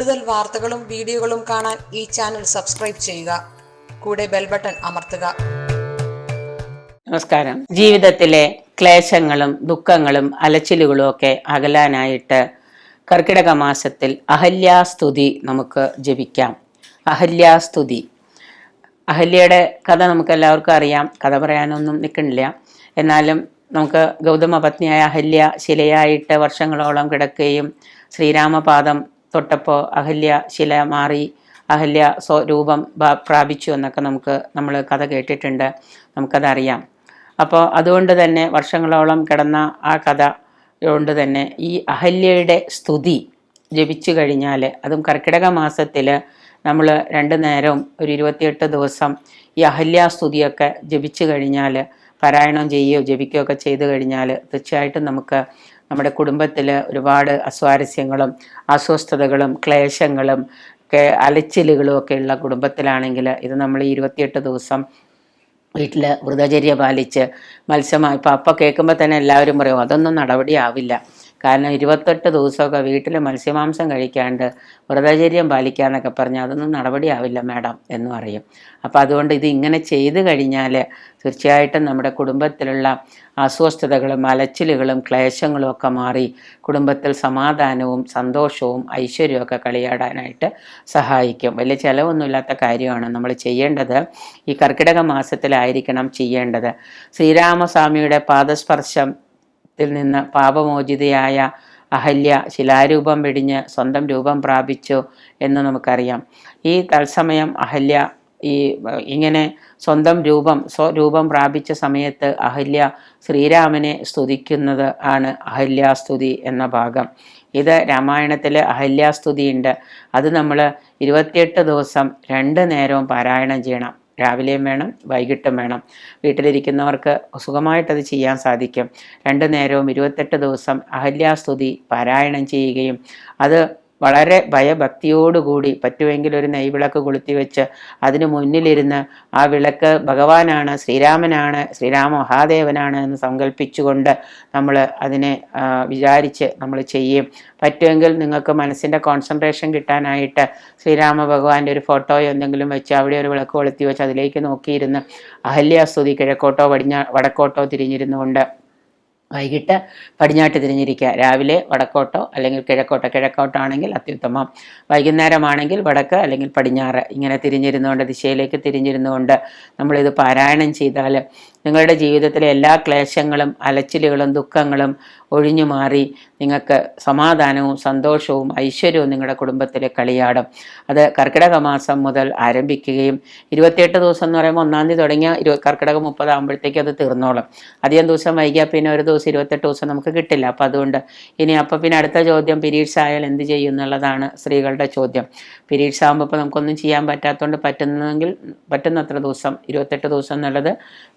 കൂടുതൽ വാർത്തകളും വീഡിയോകളും കാണാൻ ഈ ചാനൽ സബ്സ്ക്രൈബ് ചെയ്യുക. കൂടെ ബെൽ ബട്ടൺ അമർത്തുക. നമസ്കാരം. ജീവിതത്തിലെ ക്ലേശങ്ങളും ദുഃഖങ്ങളും അലച്ചിലുകളും ഒക്കെ അകലാനായിട്ട് കർക്കിടക മാസത്തിൽ അഹല്യാസ്തുതി നമുക്ക് ജപിക്കാം. അഹല്യാസ്തുതി. അഹല്യയുടെ കഥ നമുക്ക് എല്ലാവർക്കും അറിയാം. കഥ പറയാനൊന്നും നിൽക്കണില്ല എന്നാലും നമുക്ക് ഗൗതമ പത്നിയായ അഹല്യ ശിലയായിട്ട് വർഷങ്ങളോളം കിടക്കുകയും ശ്രീരാമപാദം തൊട്ടപ്പോൾ അഹല്യ ശില മാറി അഹല്യ സ്വരൂപം പ്രാപിച്ചു എന്നൊക്കെ നമുക്ക് നമ്മൾ കഥ കേട്ടിട്ടുണ്ട്. നമുക്കതറിയാം. അപ്പോൾ അതുകൊണ്ട് തന്നെ വർഷങ്ങളോളം കിടന്ന ആ കഥ കൊണ്ട് തന്നെ ഈ അഹല്യയുടെ സ്തുതി ജപിച്ചു കഴിഞ്ഞാൽ അതും കർക്കിടക മാസത്തിൽ നമ്മൾ രണ്ട് നേരവും ഒരു ഇരുപത്തിയെട്ട് ദിവസം ഈ അഹല്യാസ്തുതിയൊക്കെ ജപിച്ചു കഴിഞ്ഞാൽ പാരായണം ചെയ്യുകയോ ജപിക്കുകയോ ഒക്കെ ചെയ്തു കഴിഞ്ഞാൽ തീർച്ചയായിട്ടും നമുക്ക് നമ്മുടെ കുടുംബത്തിൽ ഒരുപാട് അസ്വാരസ്യങ്ങളും അസ്വസ്ഥതകളും ക്ലേശങ്ങളും ഒക്കെ അലച്ചിലുകളും ഒക്കെ ഉള്ള കുടുംബത്തിലാണെങ്കിൽ ഇത് നമ്മൾ ഇരുപത്തിയെട്ട് ദിവസം വീട്ടിൽ വ്രതചര്യ പാലിച്ച് മത്സ്യമായി ഇപ്പം അപ്പം കേൾക്കുമ്പോൾ തന്നെ എല്ലാവരും പറയും അതൊന്നും നടപടിയാവില്ല. കാരണം ഇരുപത്തെട്ട് ദിവസമൊക്കെ വീട്ടിൽ മത്സ്യമാംസം കഴിക്കാണ്ട് വ്രതചര്യം പാലിക്കാന്നൊക്കെ പറഞ്ഞാൽ അതൊന്നും നടപടിയാവില്ല മാഡം എന്ന് പറയും. അപ്പോൾ അതുകൊണ്ട് ഇത് ഇങ്ങനെ ചെയ്തു കഴിഞ്ഞാൽ തീർച്ചയായിട്ടും നമ്മുടെ കുടുംബത്തിലുള്ള അസ്വസ്ഥതകളും അലച്ചിലുകളും ക്ലേശങ്ങളും ഒക്കെ മാറി കുടുംബത്തിൽ സമാധാനവും സന്തോഷവും ഐശ്വര്യവും ഒക്കെ കളിയാടാനായിട്ട് സഹായിക്കും. വലിയ ചിലവൊന്നുമില്ലാത്ത കാര്യമാണ് നമ്മൾ ചെയ്യേണ്ടത്. ഈ കർക്കിടക മാസത്തിലായിരിക്കണം ചെയ്യേണ്ടത്. ശ്രീരാമസ്വാമിയുടെ പാദസ്പർശം നിന്ന് പാപമോചിതയായ അഹല്യ ശിലാരൂപം വെടിഞ്ഞ് സ്വന്തം രൂപം പ്രാപിച്ചു എന്ന് നമുക്കറിയാം. ഈ തത്സമയം അഹല്യ ഈ ഇങ്ങനെ സ്വന്തം രൂപം സ്വരൂപം പ്രാപിച്ച സമയത്ത് അഹല്യ ശ്രീരാമനെ സ്തുതിക്കുന്നത് ആണ് അഹല്യാസ്തുതി എന്ന ഭാഗം. ഇത് രാമായണത്തിൽ അഹല്യാസ്തുതി ഉണ്ട് അത് നമ്മൾ ഇരുപത്തിയെട്ട് ദിവസം രണ്ട് നേരവും പാരായണം ചെയ്യണം. രാവിലെയും വേണം വൈകിട്ടും വേണം. വീട്ടിലിരിക്കുന്നവർക്ക് സുഖമായിട്ടത് ചെയ്യാൻ സാധിക്കും. രണ്ടു നേരവും ഇരുപത്തെട്ട് ദിവസം അഹല്യാസ്തുതി പാരായണം ചെയ്യുകയും അത് വളരെ ഭയഭക്തിയോടുകൂടി പറ്റുമെങ്കിൽ ഒരു നെയ്വിളക്ക് കൊളുത്തി വെച്ച് അതിനു മുന്നിലിരുന്ന് ആ വിളക്ക് ഭഗവാനാണ് ശ്രീരാമനാണ് ശ്രീരാമ മഹാദേവനാണ് എന്ന് സങ്കല്പിച്ചുകൊണ്ട് നമ്മൾ അതിനെ വിചാരിച്ച് നമ്മൾ ചെയ്യും. പറ്റുമെങ്കിൽ നിങ്ങൾക്ക് മനസ്സിന്റെ കോൺസെൻട്രേഷൻ കിട്ടാനായിട്ട് ശ്രീരാമ ഭഗവാന്റെ ഒരു ഫോട്ടോയോ എന്തെങ്കിലും വെച്ച് അവിടെ ഒരു വിളക്ക് കൊളുത്തി വെച്ച് അതിലേക്ക് നോക്കിയിരുന്ന് അഹല്യാസ്തുതി കിഴക്കോട്ടോ പടിഞ്ഞാ വടക്കോട്ടോ തിരിഞ്ഞിരുന്നുകൊണ്ട് വൈകിട്ട് പടിഞ്ഞാട്ട് തിരിഞ്ഞിരിക്കുക. രാവിലെ വടക്കോട്ടോ അല്ലെങ്കിൽ കിഴക്കോട്ടോ. കിഴക്കോട്ടാണെങ്കിൽ അത്യുത്തമം. വൈകുന്നേരമാണെങ്കിൽ വടക്ക് അല്ലെങ്കിൽ പടിഞ്ഞാറ്. ഇങ്ങനെ തിരിഞ്ഞിരുന്നുകൊണ്ട് ദിശയിലേക്ക് തിരിഞ്ഞിരുന്നുകൊണ്ട് നമ്മളിത് പാരായണം ചെയ്താൽ നിങ്ങളുടെ ജീവിതത്തിലെ എല്ലാ ക്ലേശങ്ങളും അലച്ചിലുകളും ദുഃഖങ്ങളും ഒഴിഞ്ഞു മാറി നിങ്ങൾക്ക് സമാധാനവും സന്തോഷവും ഐശ്വര്യവും നിങ്ങളുടെ കുടുംബത്തിൽ കളിയാടും. അത് കർക്കിടക മാസം മുതൽ ആരംഭിക്കുകയും ഇരുപത്തിയെട്ട് ദിവസം എന്ന് പറയുമ്പോൾ ഒന്നാം തീയതി തുടങ്ങിയ ഇരു കർക്കിടക മുപ്പതാകുമ്പോഴത്തേക്ക് അത് തീർന്നോളും. അധികം ദിവസം വൈകിയാൽ പിന്നെ ഒരു ദിവസം ഇരുപത്തെട്ട് ദിവസം നമുക്ക് കിട്ടില്ല. അപ്പം അതുകൊണ്ട് ഇനി അപ്പം പിന്നെ അടുത്ത ചോദ്യം പീരീഡ്സ് ആയാൽ എന്ത് ചെയ്യും എന്നുള്ളതാണ് സ്ത്രീകളുടെ ചോദ്യം. പീരീഡ്സ് ആകുമ്പോൾ ഇപ്പോൾ നമുക്കൊന്നും ചെയ്യാൻ പറ്റാത്തതുകൊണ്ട് പറ്റുന്നതെങ്കിൽ പറ്റുന്നത്ര ദിവസം ഇരുപത്തെട്ട് ദിവസം എന്നുള്ളത്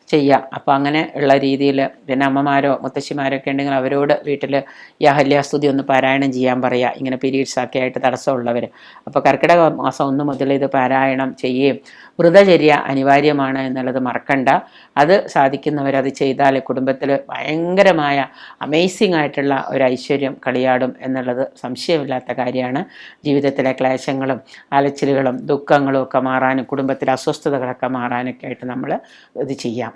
ചെയ്യാം. അപ്പോൾ അങ്ങനെ ഉള്ള രീതിയിൽ പിന്നെ അമ്മമാരോ മുത്തശ്ശിമാരോ ഒക്കെ ഉണ്ടെങ്കിൽ അവരോട് വീട്ടിൽ ഈ അഹല്യാസ്തുതി ഒന്ന് പാരായണം ചെയ്യാൻ പറയുക ഇങ്ങനെ പീരീഡ്സ് ഒക്കെ ആയിട്ട് തടസ്സമുള്ളവർ അപ്പോൾ കർക്കിടക മാസം ഒന്ന് മുതൽ ഇത് പാരായണം ചെയ്യുകയും വ്രതചര്യ അനിവാര്യമാണ് എന്നുള്ളത് മറക്കണ്ട. അത് സാധിക്കുന്നവർ അത് ചെയ്താൽ കുടുംബത്തിൽ ഭയങ്കരമായ അമേസിംഗ് ആയിട്ടുള്ള ഒരു ഐശ്വര്യം കളിയാടും എന്നുള്ളത് സംശയമില്ലാത്ത കാര്യമാണ്. ജീവിതത്തിലെ ക്ലേശങ്ങളും അലച്ചിലുകളും ദുഃഖങ്ങളും ഒക്കെ മാറാനും കുടുംബത്തിലെ അസ്വസ്ഥതകളൊക്കെ മാറാനൊക്കെ ആയിട്ട് നമ്മൾ ഇത് ചെയ്യാം.